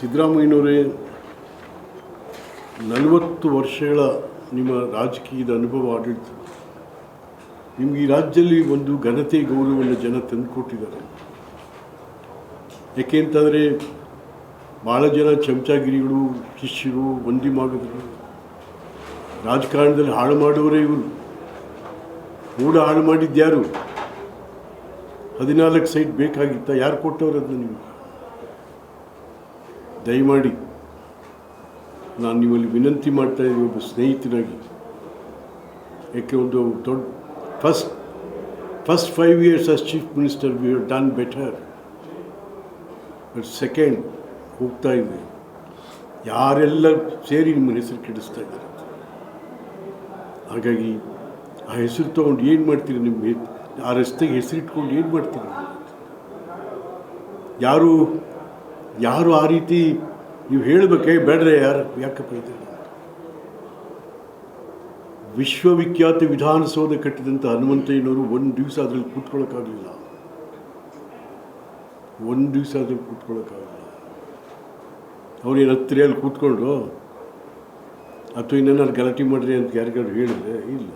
ಸಿದ್ದರಾಮಯ್ಯನವರೇ, ನಲವತ್ತು ವರ್ಷಗಳ ನಿಮ್ಮ ರಾಜಕೀಯದ ಅನುಭವ ಆಡಳಿತ. ನಿಮ್ಗೆ ಈ ರಾಜ್ಯದಲ್ಲಿ ಒಂದು ಘನತೆ, ಗೌರವವನ್ನು ಜನ ತಂದುಕೊಟ್ಟಿದ್ದಾರೆ. ಯಾಕೆ ಅಂತಂದರೆ ಭಾಳ ಜನ ಚಮಚಾಗಿರಿಗಳು, ಶಿಷ್ಯರು ಒಂದಿ ಮಾಡಿದ್ರು ರಾಜಕಾರಣದಲ್ಲಿ ಹಾಳು ಮಾಡುವವರೇ ಇವರು. ಕೂಡ ಹಾಳು ಮಾಡಿದ್ಯಾರು ಹದಿನಾಲ್ಕು ಸೈಟ್ ಬೇಕಾಗಿತ್ತ? ಯಾರು ಕೊಟ್ಟವ್ರು ಅದನ್ನ ನಿಮಗೆ ದಯಮಾಡಿ ನಾನು ನಿಮ್ಮಲ್ಲಿ ವಿನಂತಿ ಮಾಡ್ತಾ ಇದ್ದೀನಿ ಒಬ್ಬ ಸ್ನೇಹಿತನಾಗಿ. ಯಾಕೆ ಒಂದು ದೊಡ್ಡ first first five years as chief minister we have done better but second ಹೋಗ್ತಾ ಇದೆ. ಯಾರೆಲ್ಲ ಸೇರಿ ನಿಮ್ಮ ಹೆಸರು ಕೆಡಿಸ್ತಾ ಇದ್ದಾರೆ? ಹಾಗಾಗಿ ಆ ಹೆಸರು ತೊಗೊಂಡು ಏನು ಮಾಡ್ತೀರಿ ನಿಮ್ಮ ಆ ರಸ್ತೆಗೆ ಹೆಸರಿಟ್ಕೊಂಡು ಏನು ಮಾಡ್ತೀರಿ? ಯಾರು ಯಾರು ಆ ರೀತಿ ನೀವು ಹೇಳಬೇಕೇ ಬೇಡ್ರೆ ಯಾರು ಯಾಕೆ ಇದೆ ವಿಶ್ವವಿಖ್ಯಾತ ವಿಧಾನಸೌಧ ಕಟ್ಟಿದಂಥ ಹನುಮಂತಯ್ಯನವರು ಒಂದು ದಿವಸ ಅದರಲ್ಲಿ ಕೂತ್ಕೊಳ್ಳೋಕ್ಕಾಗಲಿಲ್ಲ ಒಂದು ದಿವಸ ಅದ್ರಲ್ಲಿ ಕೂತ್ಕೊಳ್ಳೋಕ್ಕಾಗಲಿಲ್ಲ ಏನು ಹತ್ತಿರಲ್ಲಿ ಕೂತ್ಕೊಂಡು, ಅಥವಾ ಇನ್ನೇನಾದ್ರು ಗಲಾಟೆ ಮಾಡ್ರಿ ಅಂತ ಯಾರಿಗಾದ್ರು ಹೇಳಿದ್ರೆ? ಇಲ್ಲ.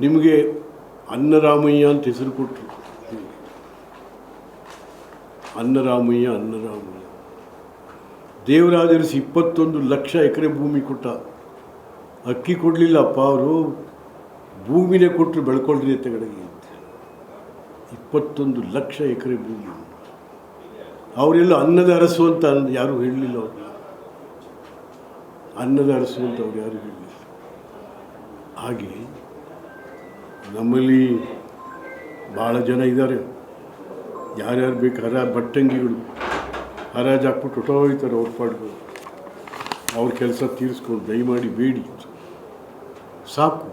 ನಿಮಗೆ ಅನ್ನರಾಮಯ್ಯ ಅಂತ ಹೆಸರು ಕೊಟ್ಟರು ಅನ್ನರಾಮಯ್ಯ ಅನ್ನರಾಮಯ್ಯ. ದೇವರಾಜರಿಸಿ ಇಪ್ಪತ್ತೊಂದು ಲಕ್ಷ ಎಕರೆ ಭೂಮಿ ಕೊಟ್ಟ. ಅಕ್ಕಿ ಕೊಡಲಿಲ್ಲಪ್ಪ ಅವರು. ಭೂಮಿನೇ ಕೊಟ್ಟರು ಬೆಳ್ಕೊಳ್ರಿ ತೆಗಡೆಗೆ ಅಂತ ಇಪ್ಪತ್ತೊಂದು ಲಕ್ಷ ಎಕರೆ ಭೂಮಿ ಅವರೆಲ್ಲ ಅನ್ನದ ಅರಸು ಅಂತ ಯಾರು ಹೇಳಲಿಲ್ಲ ಅವರು. ಅನ್ನದ ಅರಸು ಅಂತ ಅವ್ರು ಯಾರು ಹೇಳಲಿಲ್ಲ. ಹಾಗೆ ನಮ್ಮಲ್ಲಿ ಭಾಳ ಜನ ಇದ್ದಾರೆ. ಯಾರ್ಯಾರು ಬೇಕು, ಹರ ಬಟ್ಟಂಗಿಗಳು ಹರಾಜು ಹಾಕ್ಬಿಟ್ಟು ಹೊಟ್ಟೋಗ್ತಾರೆ ಅವ್ರ ಪಾಡ್ಗಳು. ಅವ್ರ ಕೆಲಸ ತೀರಿಸ್ಕೊಂಡು ದಯಮಾಡಿ ಬೇಡಿ. ಸಾಕು.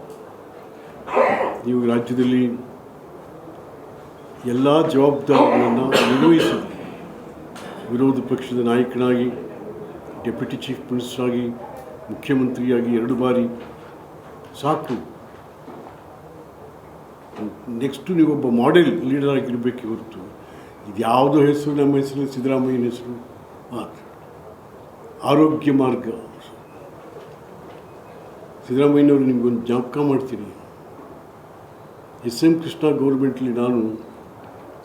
ನೀವು ರಾಜ್ಯದಲ್ಲಿ ಎಲ್ಲ ಜವಾಬ್ದಾರಿಗಳನ್ನು ನಿರ್ವಹಿಸಿ, ವಿರೋಧ ಪಕ್ಷದ ನಾಯಕನಾಗಿ, ಡೆಪ್ಯೂಟಿ ಚೀಫ್ ಮಿನಿಸ್ಟರ್ ಆಗಿ ಮುಖ್ಯಮಂತ್ರಿಯಾಗಿ ಎರಡು ಬಾರಿ ಸಾಕು. ನೆಕ್ಸ್ಟು ನೀವೊಬ್ಬ ಮಾಡೆಲ್ ಲೀಡರ್ ಆಗಿರಬೇಕು ಹೊರತು ಇದು ಯಾವುದೋ ಹೆಸರು, ನಮ್ಮ ಹೆಸರು, ಸಿದ್ದರಾಮಯ್ಯನ ಹೆಸರು? ಮಾತ್ರ. ಆರೋಗ್ಯ ಮಾರ್ಗ. ಸಿದ್ದರಾಮಯ್ಯನವರು ನಿಮಗೊಂದು ಜ್ಞಾಪಕ ಮಾಡ್ತೀನಿ. ಎಸ್ ಎಂ ಕೃಷ್ಣ ಗೌರ್ಮೆಂಟ್ಲಿ ನಾನು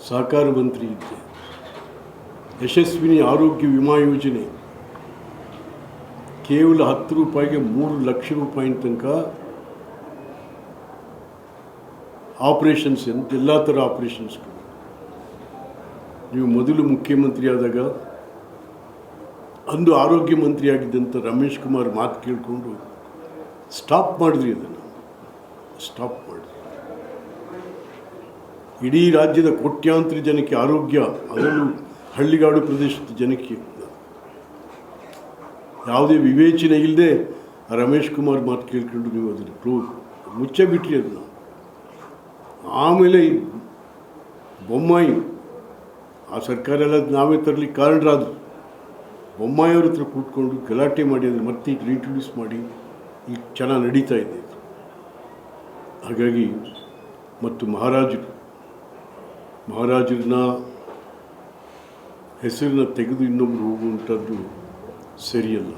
ಸಹಕಾರ ಮಂತ್ರಿ ಇದ್ದೆ. ಯಶಸ್ವಿನಿ ಆರೋಗ್ಯ ವಿಮಾ ಯೋಜನೆ. ಕೇವಲ ಹತ್ತು ರೂಪಾಯಿಗೆ ಮೂರು ಲಕ್ಷ ರೂಪಾಯಿನ ತನಕ ಆಪರೇಷನ್ಸ್ ಎಲ್ಲ ಥರ ಆಪರೇಷನ್ಸ್ಗಳು. ನೀವು ಮೊದಲು ಮುಖ್ಯಮಂತ್ರಿ ಆದಾಗ ಅಂದು ಆರೋಗ್ಯ ಮಂತ್ರಿ ಆಗಿದ್ದಂಥ ರಮೇಶ್ ಕುಮಾರ್ ಮಾತು ಕೇಳಿಕೊಂಡು ಸ್ಟಾಪ್ ಮಾಡಿದ್ರಿ ಅದನ್ನು ಸ್ಟಾಪ್ ಮಾಡಿದ್ರಿ. ಇಡೀ ರಾಜ್ಯದ ಕೋಟ್ಯಾಂತರ ಜನಕ್ಕೆ ಆರೋಗ್ಯ, ಅದರಲ್ಲೂ ಹಳ್ಳಿಗಾಡು ಪ್ರದೇಶದ ಜನಕ್ಕೆ ಯಾವುದೇ ವಿವೇಚನೆ ಇಲ್ಲದೆ ರಮೇಶ್ ಕುಮಾರ್ ಮಾತು ಕೇಳ್ಕೊಂಡು ನೀವು ಅದನ್ನು ಪ್ರೂ ಮುಚ್ಚಬಿಟ್ರಿ ಅದನ್ನು. ಆಮೇಲೆ ಬೊಮ್ಮಾಯಿ ಆ ಸರ್ಕಾರ ಎಲ್ಲ ನಾವೇ ತರಲಿಕ್ಕೆ ಕಾರಣರಾದರು. ಬೊಮ್ಮಾಯಿಯವ್ರ ಹತ್ರ ಕೂತ್ಕೊಂಡು ಗಲಾಟೆ ಮಾಡಿ ಅಂದರೆ ಮತ್ತೆ ಈಗ ರೀಇಂಟ್ರೊಡ್ಯೂಸ್ ಮಾಡಿ ಈಗ ಚೆನ್ನಾಗಿ ನಡೀತಾ ಇದೆ ಹಾಗಾಗಿ ಮತ್ತು ಮಹಾರಾಜರು, ಮಹಾರಾಜರನ್ನ ಹೆಸರನ್ನ ತೆಗೆದು ಇನ್ನೊಬ್ಬರು ಹೋಗುವಂಥದ್ದು ಸರಿಯಲ್ಲ.